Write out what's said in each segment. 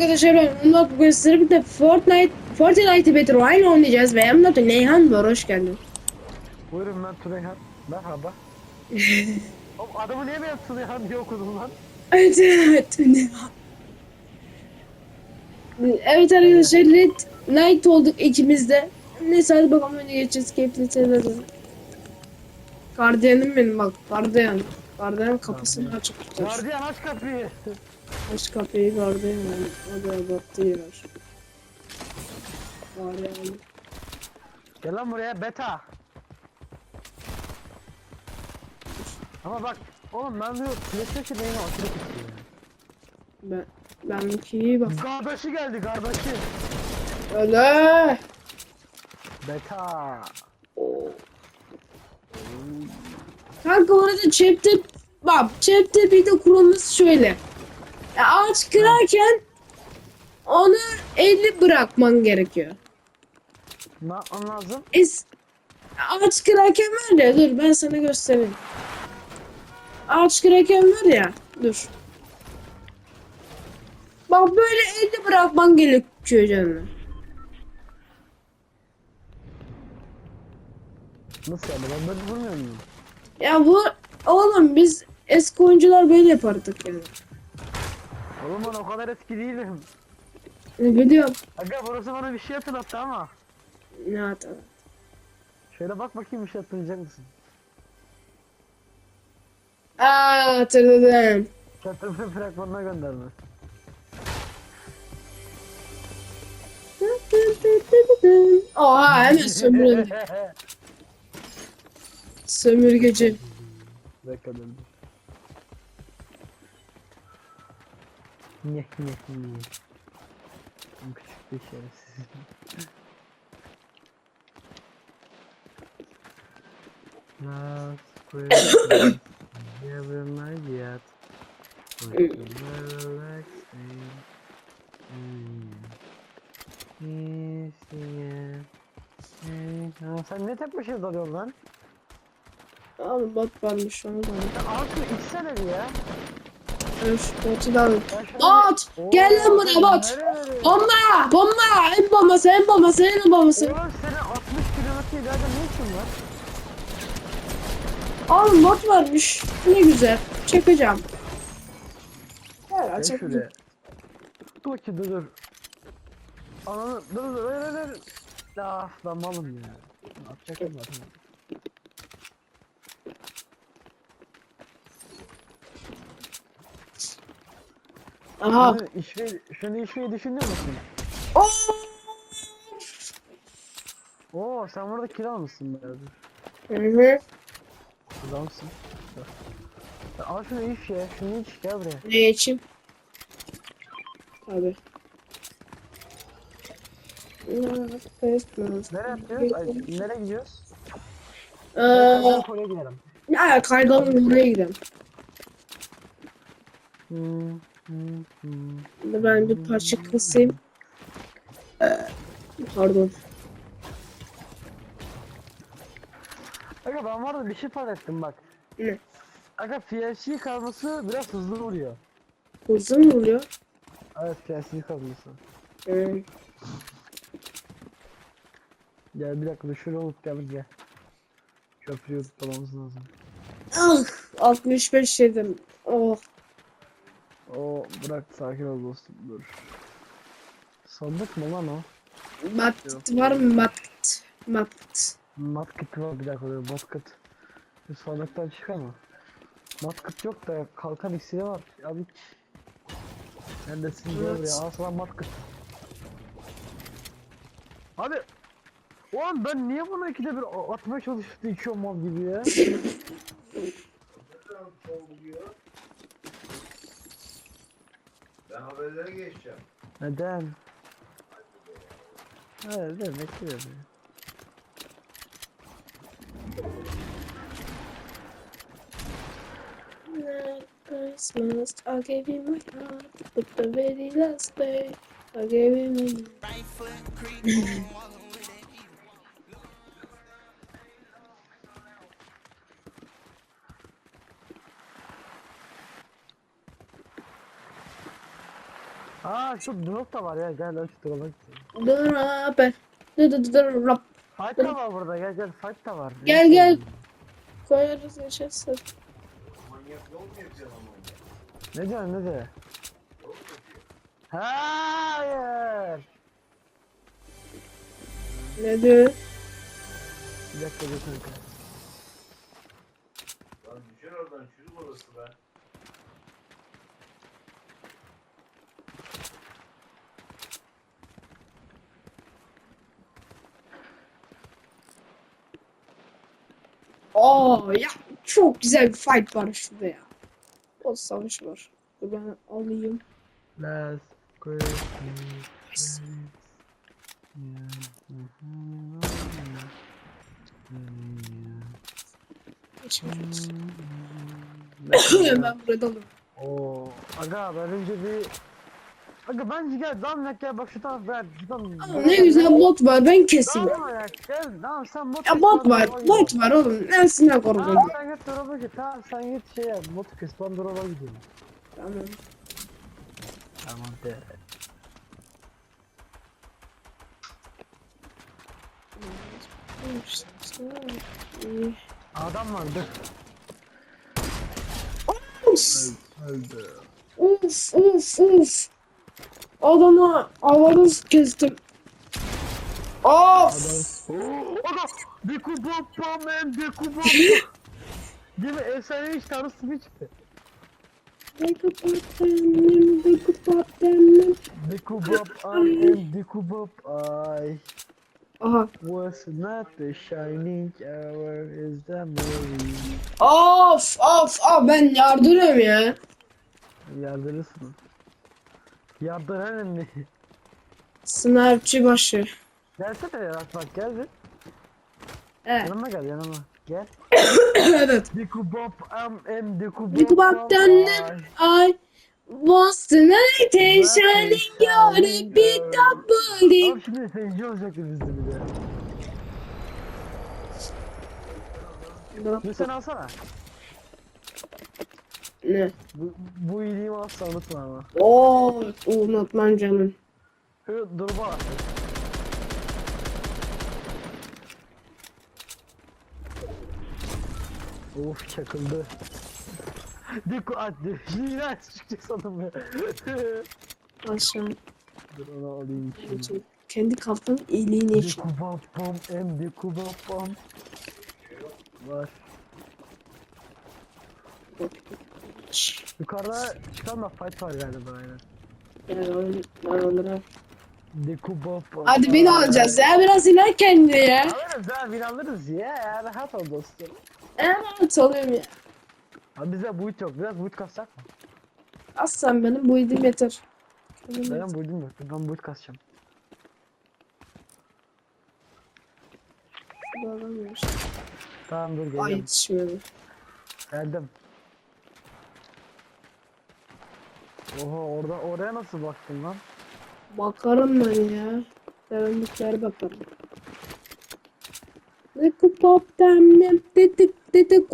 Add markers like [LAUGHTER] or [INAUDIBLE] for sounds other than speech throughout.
arkadaşlar ben Umut bugün sizlerle birlikte Fortnite Fortnite Battle Royale oynayacağız ve yanımda Neyhan var hoş geldin. Buyurun ben Tureyhan. Merhaba. [LAUGHS] Oğlum adamı niye ben Tureyhan diye okudum lan? Evet evet Neyhan. Evet arkadaşlar Red Night olduk ikimiz de. Neyse hadi bakalım öne geçeceğiz keyifli seyrederim. Gardiyanım benim bak gardiyan. Gardiyan kapısını açık tutar. Gardiyan aç kapıyı. Aç kapıyı gardiyan. Hadi baktı yer. Gardiyan. Gel lan buraya beta. Ama bak oğlum ben diyor PlayStation neyine aşırı istiyorum. Ben benimki iyi bak. Kardeşi geldi kardeşi. Öyle. Beta. Kanka orada chapter bak chapter bir de kurulması şöyle. Ya ağaç kırarken onu 50 bırakman gerekiyor. Ne lazım? Es ağaç kırarken var ya dur ben sana göstereyim. Ağaç kırarken var ya dur. Bak böyle 50 bırakman gerekiyor canım. Nasıl yani ben böyle vurmuyor muyum? Ya bu oğlum biz eski oyuncular böyle yapardık yani. Oğlum ben o kadar eski değilim. Ne biliyorum. Aga burası bana bir şey hatırlattı ama. Ne hata. Şöyle bak bakayım bir şey hatırlayacak mısın? Aa hatırladım. Çatırpı fragmanına gönderme. Oha hemen sömürüldü. [LAUGHS] Sömürgeci. Dakika döndü. Nyeh nyeh nyeh. Küçük bir şerefsiz. [LAUGHS] Never mind yet. Sen ne tek başına dalıyorsun lan? Oğlum bot varmış onu da. Şunu içsene bir ya. Öf botu da şöyle Bot! Gel lan buraya bot! Bomba! Bomba! En bombası en bombası en bombası. Oğlum senin 60 kilometre ileride ne işin var? Oğlum bot varmış. Ne güzel. Çekeceğim. Evet Gel çekeceğim. şuraya. Dur ki dur dur. Ananı dur dur dur dur dur. Ah ben malım ya. Atacaktım zaten. Aha. Şunu içmeyi, şunu içmeyi düşünüyor musun? Oo! Oo sen burada kilo almışsın. Hı hı. Adamsın. Ya Al şunu iç ya. Şunu iç gel buraya. Ne içeyim? Christmas. Nereye atıyoruz? Ay, nereye gidiyoruz? Ee, gidelim. ya kaygalım oraya gidelim. Hmm, hmm, hmm. Ben bir parça kısayım. Ee, Pardon. Aga ben var da bir şey fark ettim bak. Ne? Aga PLC kazması biraz hızlı vuruyor. Uzun mu oluyor? Evet PLC kazması. Ee, Gel bir dakika şuraya olup gel gel. Köprüyü tutmamız lazım. ah, 65 yedim. Oh. Oo bırak sakin ol dostum dur. Sandık mı lan o? Mat var mı mat? Mat. Matkit var bir dakika dur matkit. Bir sandıktan çık ama. Matkit yok da kalkan iksiri var. Abi Neredesin gel Evet. buraya al sana matkit. Abi Ulan ben niye bunu ikide bir atmaya çalışıp da içiyorum mal gibi ya? [LAUGHS] Ben haberlere geçeceğim. Neden? Evet demek ki öyle. Christmas, I gave you my heart, but the very last day, I gave you my [LAUGHS] Aa şu drop da var ya gel lan şu drop'a gidelim. Dur abi. Dur dur dur. Rap. Fight da var burada gel gel fight da var. Gel, gel. Koyarız yaşasın. Ne diyorsun ne diyor? Hayır. Ne diyor? Bir dakika dur kanka. Lan düşer oradan çürük orası be. Aa ya çok güzel bir fight var şurada ya. O savaş var. Ben alayım. Let's go. Geçmiyoruz. [COUGHS] Hmm. ben burada alırım. Oo, aga ben önce bir Aga bence gel lan gel bak şu taraf ver Aa, ne güzel bot var ben keseyim. Tamam ya gel tamam sen bot Ya bot ben var, bot var oğlum. Nesine korkun? Tamam sen git drop'a git tamam sen git şey yap bot kes ben drop'a gidiyorum Tamam. Tamam de. Adam var dur Of of of of. Adama havada kestim. Of. Deku Bop Bam and Deku Bop Değil mi efsane hiç tanrısı mı çıktı up annem, up annem. Deku Bop and Deku Bop ay Aha. Was not the shining hour is the movie Of of of ben yardırıyorum ya. Yardırırsın. Yardıran mi? Sniperçi başı. Gelsene ya bak bak gel bir. Evet. Yanıma gel yanıma. Gel. [COUGHS] evet. Diku Bob am em Diku Bob. Wake up annem. I was the night and shining your of body. Abi şimdi feci olacaktı bizde bir de. Sen alsana. Ne? Bu, bu iyiliğimi asla unutma ama. Oo, unutmam canım. Şu durma bak. Of çakıldı. Diku attı. İğrenç çıkacak sandım ya. Aşağı. Dur onu alayım şimdi. Kendi kafanın iyiliğini için. Diku bam em diku bam. Var. Yukarıda çıkan da fight var galiba aynen. Ben bam bam. Hadi beni alacağız ya biraz inan kendine ya. Alırız ha bin alırız ya rahat ol dostum. Evet alıyorum ya. Abi bize buit yok biraz buit kasacak mı? Aslan benim bu idim yeter. Benim Benim buitim yok ben buit kasacağım. alamıyoruz. Tamam dur Ay geliyorum. yetişmiyor. Geldim. Oha orada oraya nasıl baktın lan? Bakarım ben ya. Derinliklere bakarım. Ne kupap demnem, dedik dedik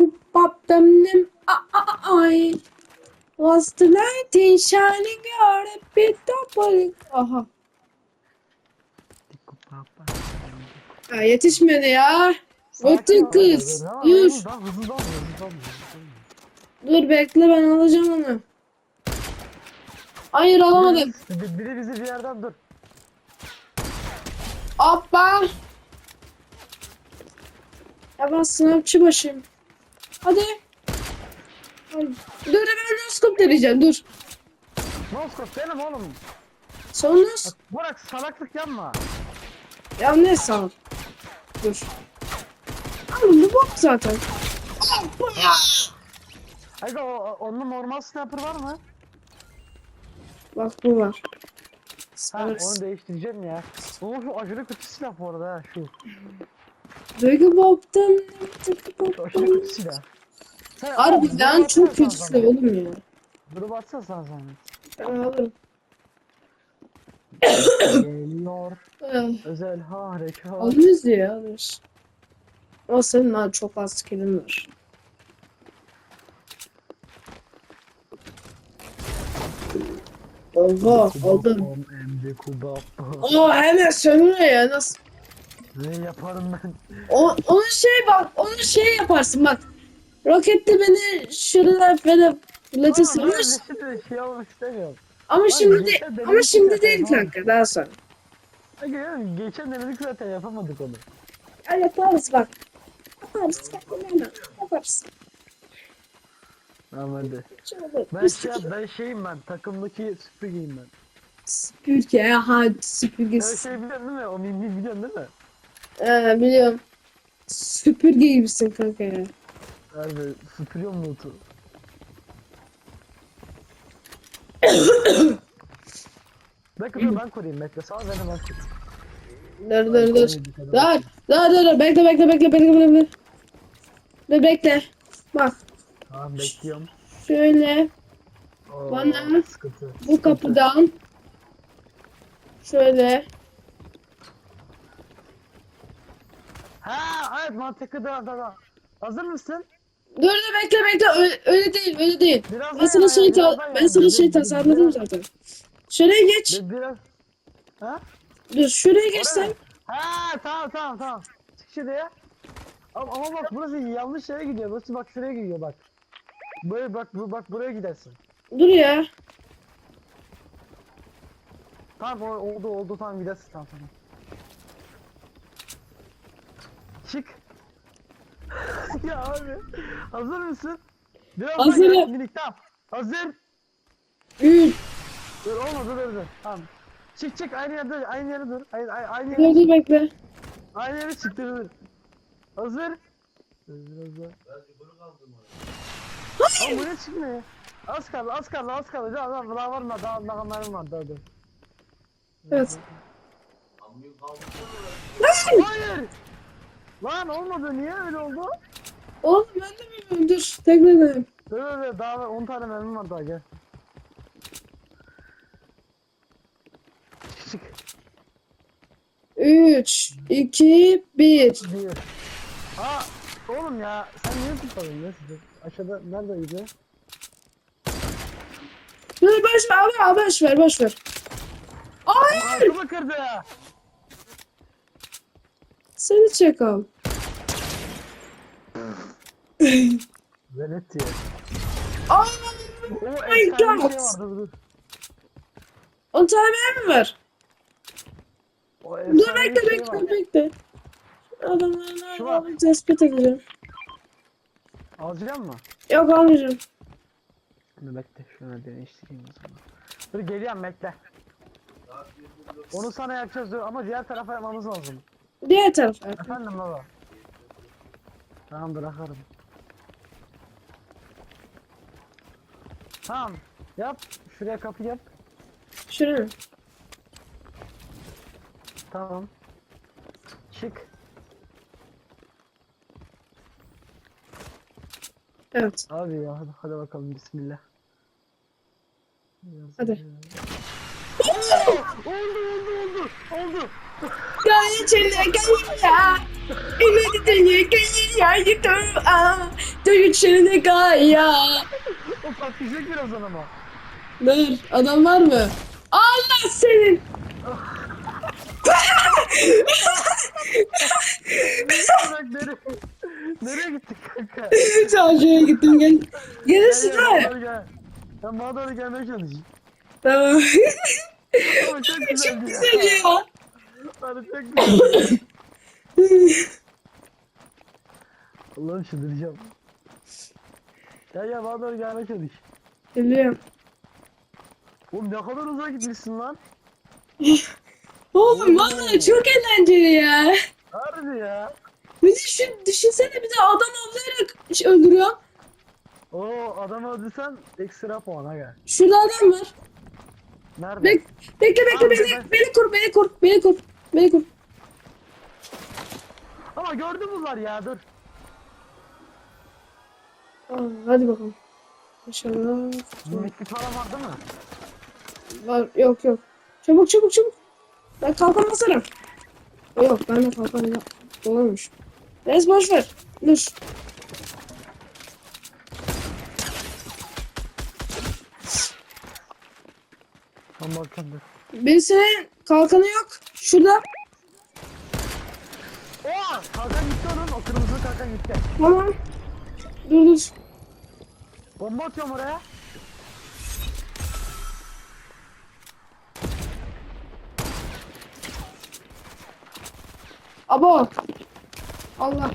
a a ay. Was the night in shining your bit of. Aha. Ya yetişmedi ya. Öttün kız. Dur. Dur bekle ben alacağım onu. Hayır alamadım. Biri, biri bizi bir yerden dur. Hoppa. Ya ben sınavçı başım. Hadi. Ay, Dur ben noskop deneyeceğim dur. Moskov benim oğlum. Son nos. Burak salaklık yapma. Ya ne sağ Dur. Abi bu bok zaten. Hoppa. Aga o- onun normal sniper var mı? Bak bu var. Ha Sarı. onu değiştireceğim ya. Oğlum şu aşırı kötü silah bu arada ha şu. Duygu boptum. Şu aşırı kötü silah. Sen, Harbiden Dur, çok kötü silah oğlum ya. Dur baksana sen zahmet. Ben alırım. Geliyor özel harekat. Alırız ya alırız. Ama senin daha çok az skillin var. Oha aldım. Emdi kubap. O hemen sömürüyor ya nasıl? Ne yaparım ben? O, onun şey bak, onun şey yaparsın bak. Rokette beni şurada böyle fırlatırsın ama, şey olmak istemiyorum. ama şimdi de, ama şimdi değil kanka daha sonra. Geçen denedik zaten yapamadık onu. Ya yaparız bak. Yaparız yaparız. Yaparız. Tamam hadi. Ben şey, ben şeyim ben takımdaki süpürgeyim ben. Süpürge ha Her süpürgesi. şey biliyorsun değil mi? O mimli biliyorsun değil mi? Ee, biliyorum. Süpürge gibisin kanka ya. Harbi süpürüyorum notu. [COUGHS] Bekle dur ben koruyayım bekle. Sağ ol beni ben koruyayım. Dur dur dur. Dur dur dur dur. Bekle bekle bekle bekle bekle. bekle. Dur bekle. Bak Tamam bekliyorum. şöyle Oo, Bana sıkıntı. bu kapıdan şöyle Ha evet mantıklı da da da. Hazır mısın? Dur dur bekle bekle öyle, öyle değil öyle değil. Biraz Ben sana şey ta- ben sana şey tasarladım zaten. zaten. Şuraya geç. Biraz. Ha? Dur şuraya geç sen. Ha tamam tamam tamam. Çık şuraya. Ama, ama bak burası yanlış yere gidiyor. Burası bak şuraya gidiyor bak. Böyle bak bu bak buraya gidersin. Dur ya. Tamam o- oldu oldu tamam gidersin tamam tamam. Çık. [LAUGHS] ya abi. Hazır mısın? Biraz daha Hazırım. gel, minik, tamam. Hazır. 3 Dur olma dur dur dur. Tamam. Çık çık aynı yerde aynı yere dur. Aynı, aynı, aynı Dur yere, dur bekle. aynı yere çık dur dur. Hazır. Dur biraz daha. Buraya çıkmıyor. Az kaldı, az kaldı, az kaldı. Daha, daha, daha var mı? Daha, daha var, daha dur. Evet. Kaldım. Hayır! Lan olmadı, niye öyle oldu? Oğlum ben de bilmiyorum dur. Tekrar döneyim. Dur dur dur, daha var, 10 tane mermim var daha gel. Çık çık. 3 2 1 Bir. Aa, oğlum ya, sen niye tutmadın ya sizi? Aşağıda, neredeydi? Dur boş ver abi abi boş ver boş ver. Ay Arkama kırdı seni çakal. Velet ya. Ay O my efsane bir God. şey vardı dur dur. 10 tane mi var? O Dur efsane bir bekle şey bekle var. bekle. Adamlarına Şu var. alıp tespit edeceğim. Alacak mı? Yok almayacağım. Dur bekle şunu değiştireyim o zaman. Dur geliyorum bekle. Saat 24. Onu sana yapacağız dur ama diğer tarafa yapmamız lazım. Diğer tarafa. Efendim baba. Tamam bırakarım. Tamam. Yap. Şuraya kapı yap. Şuraya? Tamam. Çık. Evet. Abi ya hadi, hadi bakalım bismillah. Biraz Hadi. oldu oldu oldu oldu. Gaya çele gaya. İmedi dönüyor gaya yutu. Dönüyor çele gaya. O patlayacak birazdan ama. Dur adam var mı? Allah senin. [LAUGHS] Bırak nereye? Nereye gittik kanka? Çarşıya gittim gel. Gel, gel. Ben bana doğru gelmeye çalışayım. Tamam. Ama çok güzeldi ya. Güzel ya. Bana çok güzel. Allah'ım çıldıracağım. Gel gel bana doğru gelmeye çalış. Geliyorum. Oğlum ne kadar uzağa gitmişsin lan. Oğlum vallahi çok eğlenceli ya. Harbi ya. De şu düşünsene bir de adam avlayarak öldürüyor. Oo adam öldürsen ekstra puana gel. Şurada adam var. Nerede? Bek bekle bekle Abi, beni, ben- beni kur beni kur beni kur beni kur. Ama gördün bunlar ya dur. Aa, hadi bakalım. İnşallah. Mimikli falan var değil mi? Var yok yok. Çabuk çabuk çabuk. Ben kalkan basarım. Yok ben de kalkan yok. Neyse boş ver. Dur. Tam bakın. Birisinin kalkanı yok. Şurada. Oha! Kalkan gitti onun. O kırmızı kalkan gitti. Tamam. Dur dur. Bomba atıyorum oraya. Abo. Allah.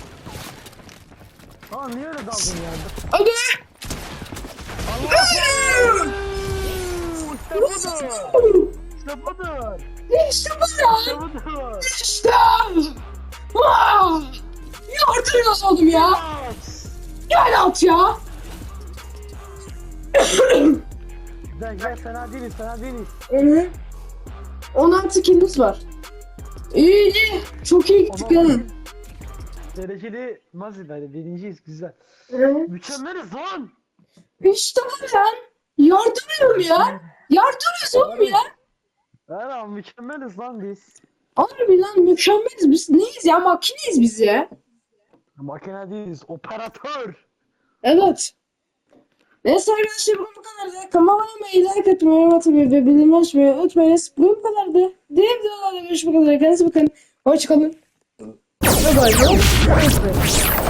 Aa niye öyle daldın ya? Hadi. Allah! İşte budur. İşte budur. İşte bu ya. İşte budur. İşte. Aa! Yardırıyoruz oğlum ya. Gel at ya. Gel gel fena değiliz fena değiliz. Hı. 16 kilimiz var. İyi iyi. Çok iyi gittik yani. Dereceli mazid hani birinciyiz güzel. Mükemmeliz lan. İşte bu lan. Yardırıyorum ya. Yardırıyoruz oğlum ya. Era mükemmeliz lan biz. Harbi lan mükemmeliz biz. Neyiz ya? Makineyiz biz ya. Makine değiliz operatör. Evet. Neyse arkadaşlar bu kadardı. Kanalıma like atmayı, yorum atmayı ve bildirim açmayı unutmayınız. Bu kadardı. Diğer videolarda görüşmek üzere. Kendinize bakın. Hoşçakalın. We're going